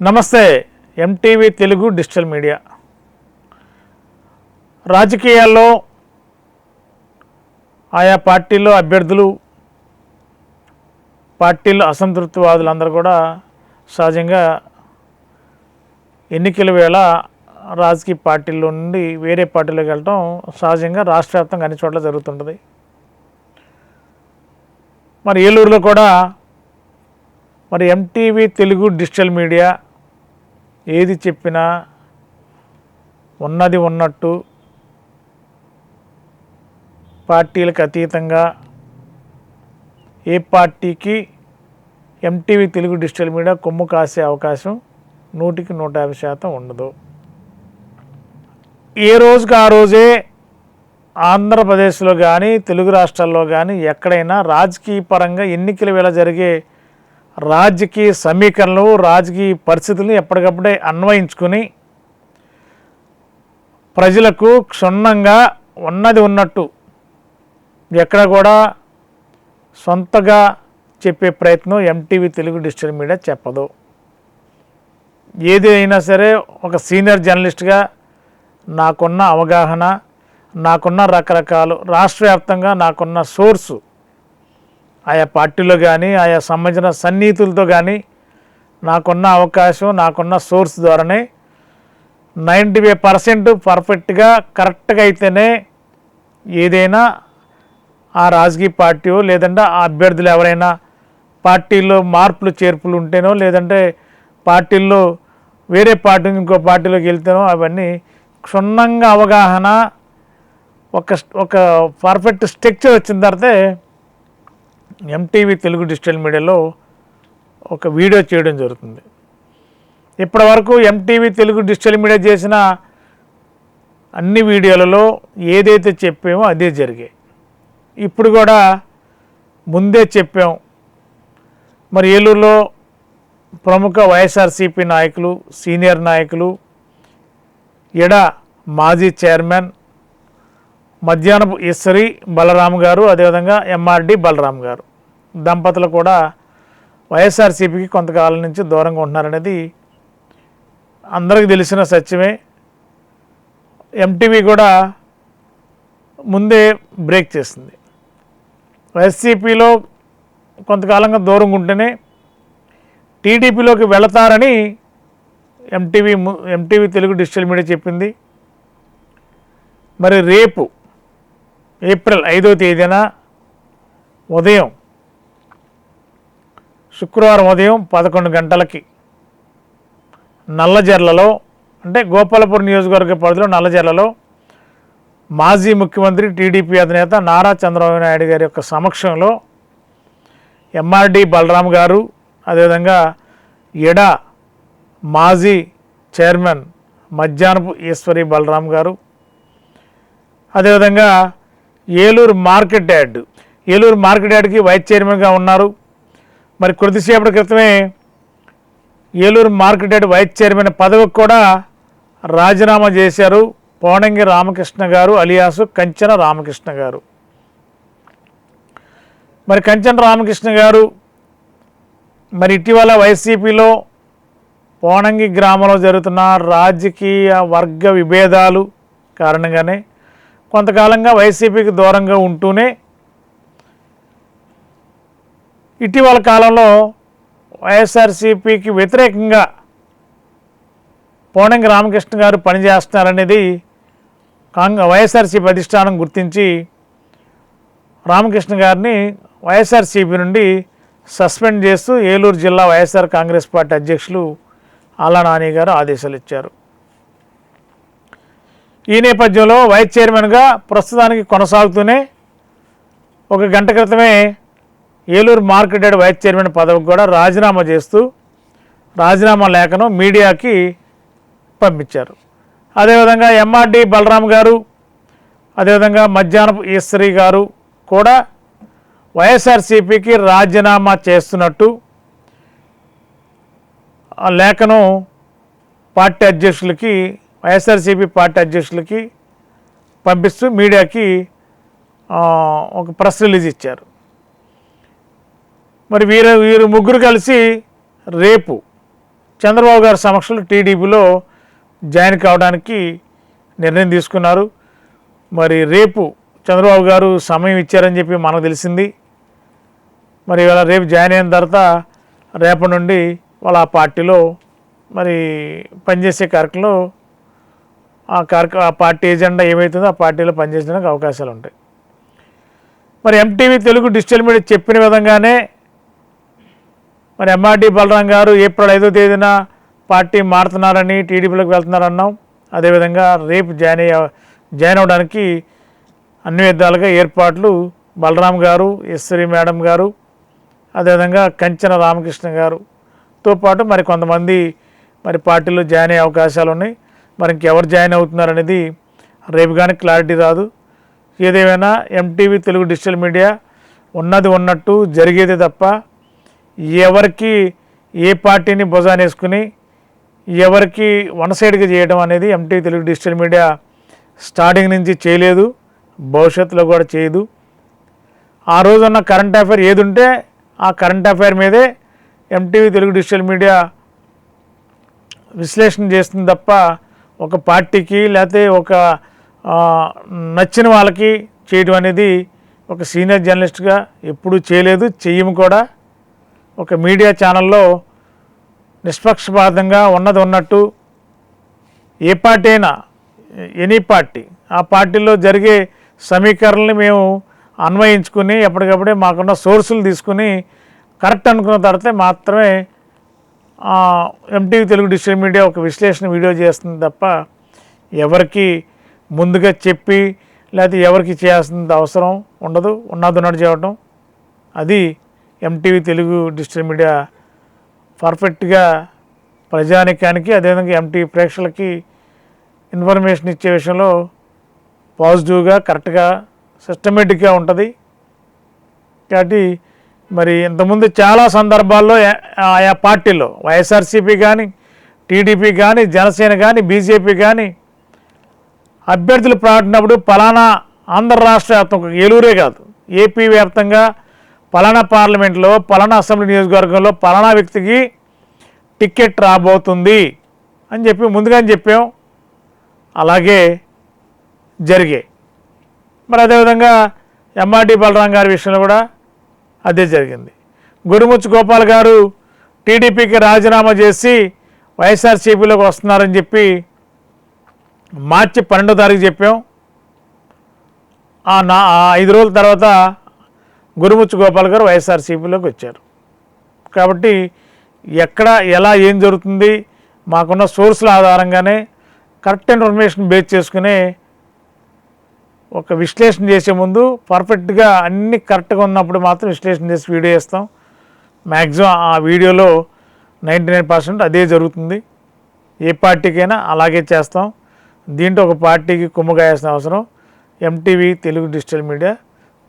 నమస్తే MTV Telugu digital media. రాజకీయాల్లో ఆయా పార్టీల్లో అభ్యర్థులు పార్టీల్లో అసంతృప్తివాదులందరూ కూడా సహజంగా ఎన్నికల వేళ రాజకీయ పార్టీల్లో నుండి వేరే పార్టీలోకి వెళ్ళటం సహజంగా రాష్ట్ర వ్యాప్తంగా అన్ని చోట్ల జరుగుతుంటుంది. మరి ఏలూరులో కూడా మరి ఎంటీవీ తెలుగు డిజిటల్ మీడియా ఏది చెప్పినా ఉన్నది ఉన్నట్టు పార్టీలకు అతీతంగా ఏ పార్టీకి ఎంటీవీ తెలుగు డిజిటల్ మీడియా కొమ్ము కాసే అవకాశం నూటికి నూట యాభై శాతం ఉండదు. ఏ రోజుకి ఆ రోజే ఆంధ్రప్రదేశ్లో కానీ తెలుగు రాష్ట్రాల్లో కానీ ఎక్కడైనా రాజకీయ పరంగా ఎన్నికల వేళ జరిగే రాజకీయ సమీకరణలు రాజకీయ పరిస్థితులను ఎప్పటికప్పుడే అన్వయించుకుని ప్రజలకు క్షుణ్ణంగా ఉన్నది ఉన్నట్టు ఎక్కడ కూడా సొంతగా చెప్పే ప్రయత్నం ఎంటీవీ తెలుగు డిజిటల్ మీడియా చెప్పదు. ఏది అయినా సరే ఒక సీనియర్ జర్నలిస్ట్గా నాకున్న అవగాహన నాకున్న రకరకాలు రాష్ట్ర వ్యాప్తంగా నాకున్న సోర్సు ఆయా పార్టీలో కానీ ఆయా సంబంధించిన సన్నిహితులతో కానీ నాకున్న అవకాశం నాకున్న సోర్స్ ద్వారానే నైంటీ ఫైవ్ పర్సెంట్ పర్ఫెక్ట్గా కరెక్ట్గా అయితేనే ఏదైనా ఆ రాజకీయ పార్టీ లేదంటే ఆ అభ్యర్థులు ఎవరైనా పార్టీలో మార్పులు చేర్పులు ఉంటేనో లేదంటే పార్టీల్లో వేరే పార్టీ నుంచి ఇంకో పార్టీలోకి వెళ్తేనో అవన్నీ క్షుణ్ణంగా అవగాహన ఒక ఒక పర్ఫెక్ట్ స్ట్రక్చర్ వచ్చిన తర్వాతే ఎంటీవీ తెలుగు డిజిటల్ మీడియాలో ఒక వీడియో చేయడం జరుగుతుంది. ఇప్పటి వరకు ఎంటీవీ తెలుగు డిజిటల్ మీడియా చేసిన అన్ని వీడియోలలో ఏదైతే చెప్పామో అదే జరిగాయి ఇప్పుడు కూడా ముందే చెప్పాం. మరి ఏలూరులో ప్రముఖ వైఎస్ఆర్సీపీ నాయకులు సీనియర్ నాయకులు ఎడ మాజీ చైర్మన్ మధ్యాహ్నపు ఈశ్వరి బలరాం గారు అదేవిధంగా ఎంఆర్డి బలరాం గారు. దంపతులు కూడా వైఎస్ఆర్సీపీకి కొంతకాలం నుంచి దూరంగా ఉంటున్నారనేది అందరికీ తెలిసిన సత్యమే. ఎంటీవీ కూడా ముందే బ్రేక్ చేసింది. వైఎస్సీపీలో కొంతకాలంగా దూరంగా ఉంటేనే టీడీపీలోకి వెళతారని MTV MTV Telugu digital media చెప్పింది. మరి రేపు ఏప్రిల్ ఐదో తేదీన ఉదయం శుక్రవారం ఉదయం పదకొండు గంటలకి నల్లజర్లలో అంటే గోపాలపురం నియోజకవర్గ పరిధిలో నల్లజర్లలో మాజీ ముఖ్యమంత్రి టీడీపీ అధినేత నారా చంద్రబాబు నాయుడు గారి యొక్క సమక్షంలో ఎంఆర్డి బలరాం గారు అదేవిధంగా ఎడ మాజీ చైర్మన్ మధ్యాహ్నపు ఈశ్వరి బలరాం గారు అదేవిధంగా Eluru market yard. Eluru market యార్డ్కి vice చైర్మన్గా ఉన్నారు. మరి కొద్దిసేపటి క్రితమే ఏలూరు మార్కెట్ వైస్ చైర్మన్ పదవికి కూడా రాజీనామా చేశారు. పోనంగి రామకృష్ణ గారు అలియాసు కంచన రామకృష్ణ గారు. మరి కంచన రామకృష్ణ గారు మరి ఇటీవల వైసీపీలో పోనంగి గ్రామంలో జరుగుతున్న రాజకీయ వర్గ విభేదాలు కారణంగానే కొంతకాలంగా వైసీపీకి దూరంగా ఉంటూనే ఇటీవల కాలంలో వైఎస్ఆర్సీపీకి వ్యతిరేకంగా పోనంగి రామకృష్ణ గారు పనిచేస్తున్నారనేది కాంగ్ వైఎస్ఆర్సీపీ అధిష్టానం గుర్తించి రామకృష్ణ గారిని వైఎస్ఆర్సీపీ నుండి సస్పెండ్ చేస్తూ ఏలూరు జిల్లా వైఎస్ఆర్ కాంగ్రెస్ పార్టీ అధ్యక్షులు ఆలా నాని గారు ఆదేశాలు ఇచ్చారు. ఈ నేపథ్యంలో వైస్ చైర్మన్గా ప్రస్తుతానికి కొనసాగుతూనే ఒక గంట క్రితమే ఏలూరు మార్కెట్ వైస్ చైర్మన్ పదవికి కూడా రాజీనామా చేస్తూ రాజీనామా లేఖను మీడియాకి పంపించారు. అదేవిధంగా ఎంఆర్డి బలరాం గారు అదేవిధంగా మధ్యాహ్నపు ఈశ్వరి గారు కూడా వైఎస్ఆర్సీపీకి రాజీనామా చేస్తున్నట్టు ఆ లేఖను party అధ్యక్షులకి Y S R C P party అధ్యక్షులకి పంపిస్తూ మీడియాకి ఒక ప్రెస్ రిలీజ్ ఇచ్చారు. మరి వీరు వీరు ముగ్గురు కలిసి రేపు చంద్రబాబు గారి సమక్షంలో టీడీపీలో జాయిన్ కావడానికి నిర్ణయం తీసుకున్నారు. మరి రేపు చంద్రబాబు గారు సమయం ఇచ్చారని చెప్పి మనకు తెలిసింది. మరి ఇవాళ రేపు జాయిన్ అయిన తర్వాత రేపటి నుండి వాళ్ళ ఆ పార్టీలో మరి పనిచేసే కార్యక్రమంలో ఆ కార్య ఆ పార్టీ ఎజెండా ఏమవుతుందో ఆ పార్టీలో పనిచేసడానికి అవకాశాలు ఉంటాయి. మరి ఎంటీవీ తెలుగు డిజిటల్ మీడియా చెప్పిన విధంగానే మరి ఎంఆర్డి బలరాం గారు ఏప్రిల్ ఐదో తేదీన పార్టీ మారుతున్నారని టీడీపీలోకి వెళ్తున్నారన్నాం. అదేవిధంగా రేపు జాయిన్ అయ్యే జాయిన్ అవ్వడానికి అన్ని విధాలుగా ఏర్పాట్లు బలరాం గారు ఎస్సరి మేడం గారు అదేవిధంగా కంచన రామకృష్ణ గారుతో పాటు మరి కొంతమంది మరి పార్టీలో జాయిన్ అయ్యే అవకాశాలు ఉన్నాయి. మరి ఇంకెవరు జాయిన్ అవుతున్నారు అనేది రేపు కానీ క్లారిటీ రాదు. ఏదేమైనా ఎంటీవీ తెలుగు డిజిటల్ మీడియా ఉన్నది ఉన్నట్టు జరిగేది తప్ప ఎవరికి ఏ పార్టీని భుజానేసుకుని ఎవరికి వన్ సైడ్గా చేయడం అనేది MTV Telugu digital media starting నుంచి చేయలేదు భవిష్యత్తులో కూడా చేయదు. ఆ రోజున్న కరెంట్ అఫైర్ ఏది ఉంటే ఆ కరెంట్ అఫైర్ మీదే ఎంటీవీ తెలుగు డిజిటల్ మీడియా విశ్లేషణ చేస్తుంది తప్ప ఒక పార్టీకి లేకపోతే ఒక నచ్చిన వాళ్ళకి చేయడం అనేది ఒక సీనియర్ జర్నలిస్ట్గా ఎప్పుడూ చేయలేదు చెయ్యము కూడా. ఒక మీడియా ఛానల్లో నిష్పక్షపాతంగా ఉన్నది ఉన్నట్టు ఏ పార్టీ అయినా ఎనీ పార్టీ ఆ పార్టీలో జరిగే సమీకరణలు మేము అన్వయించుకుని ఎప్పటికప్పుడే మాకున్న సోర్సులు తీసుకుని కరెక్ట్ అనుకున్న తర్వాత మాత్రమే ఎంటీవీ తెలుగు డిజిటల్ మీడియా ఒక విశ్లేషణ వీడియో చేస్తుంది తప్ప ఎవరికి ముందుగా చెప్పి లేకపోతే ఎవరికి చేయాల్సిన అవసరం ఉండదు ఉన్నది ఉన్నట్టు చేయటం. అది ఎంటీవీ తెలుగు డిజిటల్ మీడియా పర్ఫెక్ట్గా ప్రజానికానికి అదేవిధంగా ఎంటీవీ ప్రేక్షకులకి ఇన్ఫర్మేషన్ ఇచ్చే విషయంలో పాజిటివ్గా కరెక్ట్గా సిస్టమేటిక్గా ఉంటుంది. కాబట్టి మరి ఇంతకుముందు చాలా సందర్భాల్లో ఆయా పార్టీలో వైఎస్ఆర్సీపీ కానీ టీడీపీ కానీ జనసేన కానీ బీజేపీ కానీ అభ్యర్థులు ప్రకటినప్పుడు పలానా ఆంధ్ర రాష్ట్ర వ్యాప్తం ఏలూరే కాదు ఏపీ వ్యాప్తంగా పలానా పార్లమెంట్లో పలానా అసెంబ్లీ నియోజకవర్గంలో పలానా వ్యక్తికి టికెట్ రాబోతుంది అని చెప్పి ముందుగానే చెప్పాం. అలాగే జరిగే. మరి అదేవిధంగా ఎంఆర్డి బలరాం గారి విషయంలో కూడా అదే జరిగింది. గురుముచ్చు గోపాల్ గారు టీడీపీకి రాజీనామా చేసి వైఎస్ఆర్సీపీలోకి వస్తున్నారని చెప్పి మార్చి పన్నెండో తారీఖు చెప్పాం. ఆ నా ఐదు రోజుల తర్వాత గురుముచ్చు గోపాల్ గారు వైఎస్ఆర్సీపీలోకి వచ్చారు. కాబట్టి ఎక్కడ ఎలా ఏం జరుగుతుంది మాకున్న సోర్సుల ఆధారంగానే కరెక్ట్ ఇన్ఫర్మేషన్ బేస్ చేసుకునే ఒక విశ్లేషణ చేసే ముందు పర్ఫెక్ట్గా అన్ని కరెక్ట్గా ఉన్నప్పుడు మాత్రం విశ్లేషణ చేసి వీడియో వేస్తాం. మ్యాక్సిమం ఆ వీడియోలో నైంటీ నైన్ పర్సెంట్ అదే జరుగుతుంది. ఏ పార్టీకైనా అలాగే చేస్తాం. దీంట్లో ఒక పార్టీకి కుమ్మగాయాల్సిన అవసరం. ఎంటీవీ తెలుగు డిజిటల్ మీడియా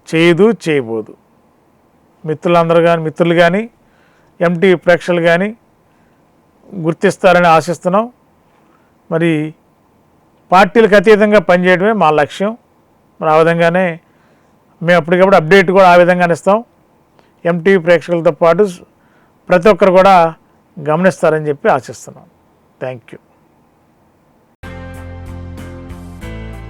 చేయదు చేయబోదు. మిత్రులందరూ కానీ మిత్రులు కానీ ఎంటీవీ ప్రేక్షకులు కానీ గుర్తిస్తారని ఆశిస్తున్నాం. మరి పార్టీలకు అతీతంగా పనిచేయడమే మా లక్ష్యం. మరి ఆ విధంగానే మేము అప్పటికప్పుడు అప్డేట్ కూడా ఆ విధంగానే ఇస్తాం. ఎంటీవీ ప్రేక్షకులతో పాటు ప్రతి ఒక్కరు కూడా గమనిస్తారని చెప్పి ఆశిస్తున్నాం. Thank you.